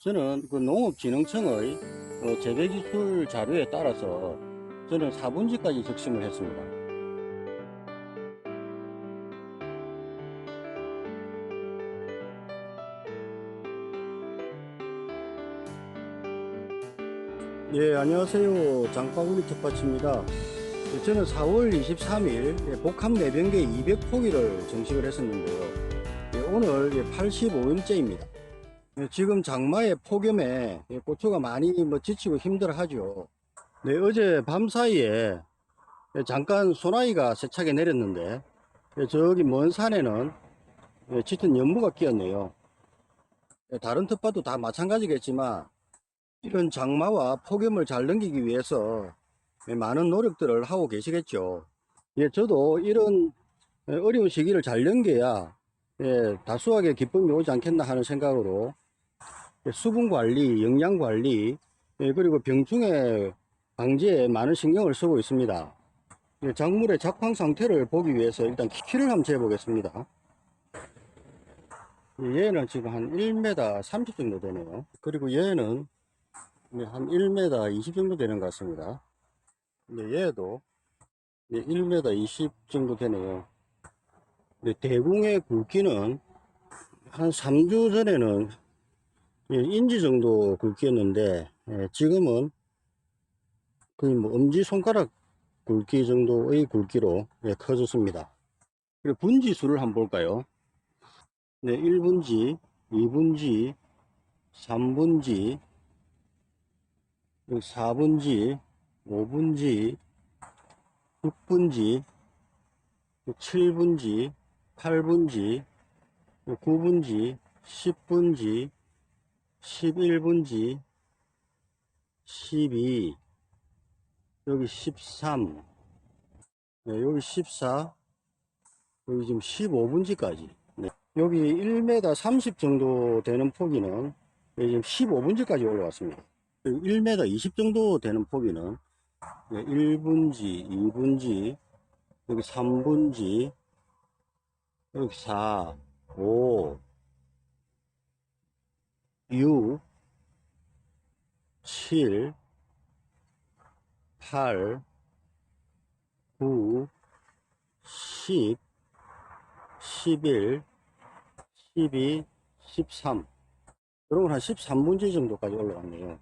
저는 그 농업진흥청의 어, 재배기술 자료에 따라서 저는 4분지까지 적심을 했습니다. 예, 안녕하세요. 장바구니 텃밭입니다. 예, 저는 4월 23일 예, 복합 내병계 200포기를 정식을 했었는데요. 예, 오늘 85일째입니다. 예, 지금 장마의 폭염에 예, 고추가 많이 뭐 지치고 힘들어 하죠. 네, 어제 밤 사이에 예, 잠깐 소나기가 세차게 내렸는데 예, 저기 먼 산에는 예, 짙은 연무가 끼었네요. 예, 다른 텃밭도 다 마찬가지겠지만 이런 장마와 폭염을 잘 넘기기 위해서 예, 많은 노력들을 하고 계시겠죠. 예, 저도 이런 예, 어려운 시기를 잘 넘겨야 예, 다수하게 기쁨이 오지 않겠나 하는 생각으로 예, 수분 관리, 영양 관리, 예, 그리고 병충해 방지에 많은 신경을 쓰고 있습니다. 예, 작물의 작황 상태를 보기 위해서 일단 키를 한번 재보겠습니다. 예, 얘는 지금 한 1m 30 정도 되네요. 그리고 얘는 네, 한 1m 20 정도 되는 것 같습니다. 네, 얘도 네, 1m 20 정도 되네요. 네, 대궁의 굵기는 한 3주 전에는 예, 인지 정도 굵기였는데 예, 지금은 거의 뭐 엄지손가락 굵기 정도의 굵기로 예, 커졌습니다. 그리고 분지수를 한번 볼까요? 네, 1분지, 2분지, 3분지, 4분지, 5분지, 6분지, 7분지, 8분지, 9분지, 10분지, 11분지, 12, 여기 13, 네, 여기 14, 여기 지금 15분지까지. 네. 여기 1m 30 정도 되는 포기는 지금 15분지까지 올라왔습니다. 1m 20 정도 되는 포기는 1분지, 2분지, 여기 3분지, 여기 4, 5, 6, 7, 8, 9, 10, 11, 12, 13. 여러분 한 13분지 정도까지 올라왔네요.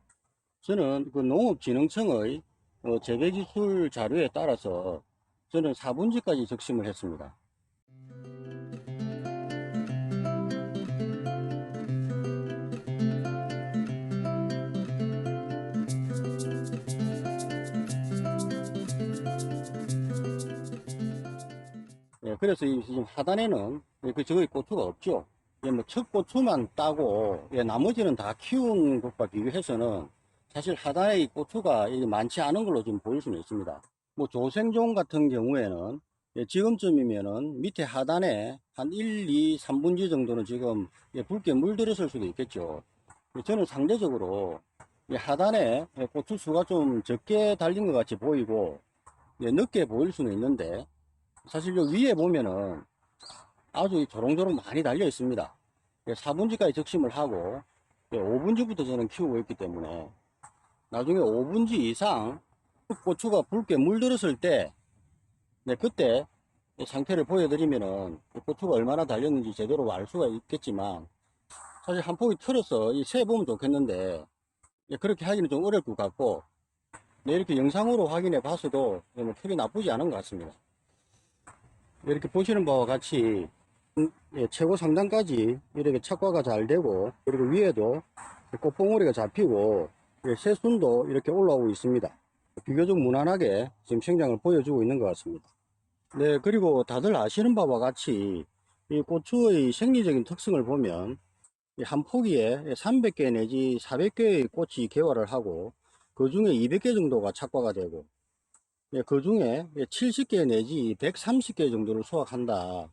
저는 그 농업진흥청의 어, 재배기술 자료에 따라서 저는 4분지까지 적심을 했습니다. 예, 그래서 이 지금 하단에는 그 저기 고추가 없죠. 예, 뭐 첫 고추만 따고 예, 나머지는 다 키운 것과 비교해서는 사실 하단에 이 고추가 많지 않은 걸로 좀 보일 수는 있습니다. 뭐 조생종 같은 경우에는 예, 지금쯤이면은 밑에 하단에 한 1, 2, 3분지 정도는 지금 예, 붉게 물들었을 수도 있겠죠. 예, 저는 상대적으로 이 하단에 예, 고추 수가 좀 적게 달린 것 같이 보이고 예, 늦게 보일 수는 있는데 사실 요 위에 보면은 아주 조롱조롱 많이 달려 있습니다. 4분지까지 적심을 하고 5분지부터 저는 키우고 있기 때문에 나중에 5분지 이상 고추가 붉게 물들었을 때 네, 그때 상태를 보여드리면은 고추가 얼마나 달렸는지 제대로 알 수가 있겠지만 사실 한 포기 틀어서 세 보면 좋겠는데 예, 그렇게 하기는 좀 어려울 것 같고 네, 이렇게 영상으로 확인해 뭐 크게 나쁘지 않은 것 같습니다. 이렇게 보시는 바와 같이 음, 예, 최고 상단까지 이렇게 착과가 잘 되고 그리고 위에도 꽃봉오리가 잡히고 예, 새순도 이렇게 올라오고 있습니다. 비교적 무난하게 지금 생장을 보여주고 있는 것 같습니다. 네, 그리고 다들 아시는 바와 같이 이 고추의 생리적인 특성을 보면 이한 포기에 300개 내지 400개의 꽃이 개화를 하고 그 중에 200개 정도가 착과가 되고 예, 그 중에 70개 내지 130개 정도를 수확한다.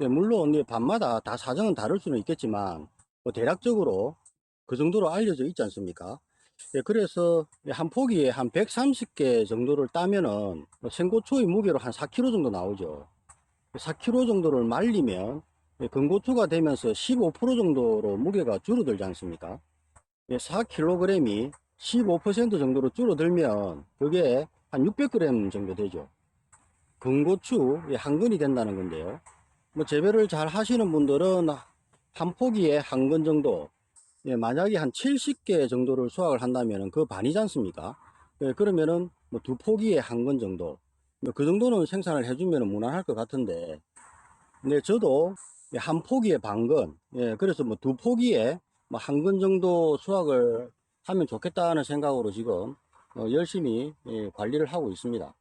예, 물론 예, 밤마다 다 사정은 다를 수는 있겠지만 뭐 대략적으로 그 정도로 알려져 있지 않습니까? 예, 그래서 한 포기에 한 130개 정도를 따면은 뭐 생고초의 무게로 한 4kg 정도 나오죠. 4kg 정도를 말리면 예, 건고초가 되면서 15% 정도로 무게가 줄어들지 않습니까? 4kg이 15% 정도로 줄어들면 그게 한 600g 정도 되죠. 건고추 예, 한 근이 된다는 건데요. 뭐 재배를 잘 하시는 분들은 한 포기에 한 근 정도 예, 만약에 한 70개 정도를 수확을 한다면 그 반이지 않습니까? 예, 그러면은 뭐 두 포기에 한근 정도 뭐그 정도는 생산을 해주면 무난할 것 같은데 네 저도 예, 한 포기에 반근 예, 그래서 뭐 두 포기에 뭐한근 정도 수확을 하면 좋겠다는 생각으로 지금 어, 열심히 예, 관리를 하고 있습니다.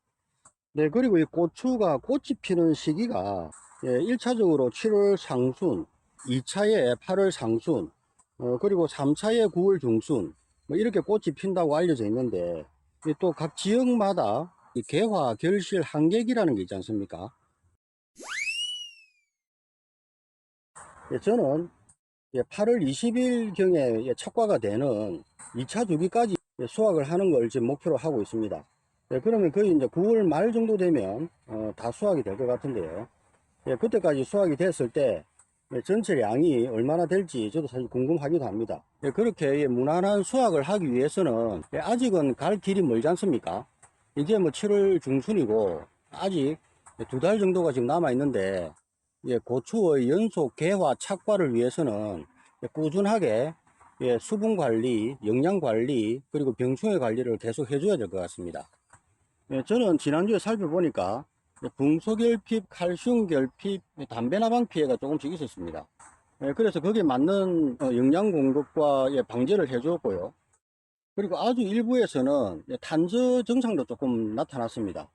네, 그리고 이 고추가 꽃이 피는 시기가 예, 1차적으로 7월 상순, 2차에 8월 상순, 어, 그리고 3차에 9월 중순, 뭐 이렇게 꽃이 핀다고 알려져 있는데, 또 각 지역마다 이 개화 결실 한계기라는 게 있지 않습니까? 예, 저는 8월 20일 경에 척과가 되는 2차 주기까지 수확을 하는 걸 지금 목표로 하고 있습니다. 예, 그러면 거의 이제 9월 말 정도 되면 어, 다 수확이 될 것 같은데요. 예, 그때까지 수확이 됐을 때 예, 전체 양이 얼마나 될지 저도 사실 궁금하기도 합니다. 예, 그렇게 예, 무난한 수확을 하기 위해서는 예, 아직은 갈 길이 멀지 않습니까? 이제 뭐 7월 중순이고 아직 두 달 정도가 지금 남아 있는데 예, 고추의 연속 개화 착과를 위해서는 예, 꾸준하게 예, 수분 관리, 영양 관리, 그리고 병충해 관리를 계속 해줘야 될 것 같습니다. 예, 저는 지난주에 살펴보니까 붕소결핍, 칼슘결핍, 담배나방 피해가 조금씩 있었습니다. 예, 그래서 거기에 맞는 어, 영양 공급과 예, 방제를 해주었고요. 그리고 아주 일부에서는 예, 탄저 증상도 조금 나타났습니다.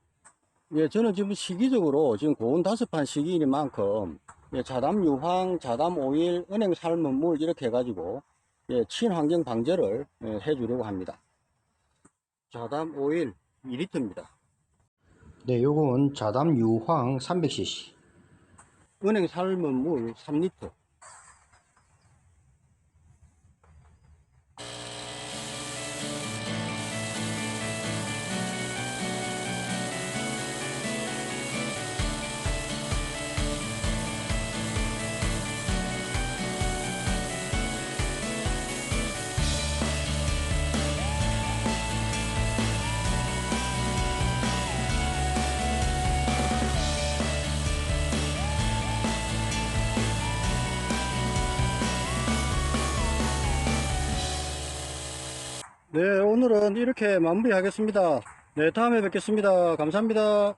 예, 저는 지금 시기적으로 지금 고온 다섯 판 시기인 만큼 예, 자담 유황, 자담 오일, 은행 삶은 물 이렇게 해가지고 예, 친환경 방제를 예, 해주려고 합니다. 자담 오일 2리터입니다. 네, 요건 자담 유황 300cc. 은행 삶은 물 3리터. 네, 오늘은 이렇게 마무리하겠습니다. 네, 다음에 뵙겠습니다. 감사합니다.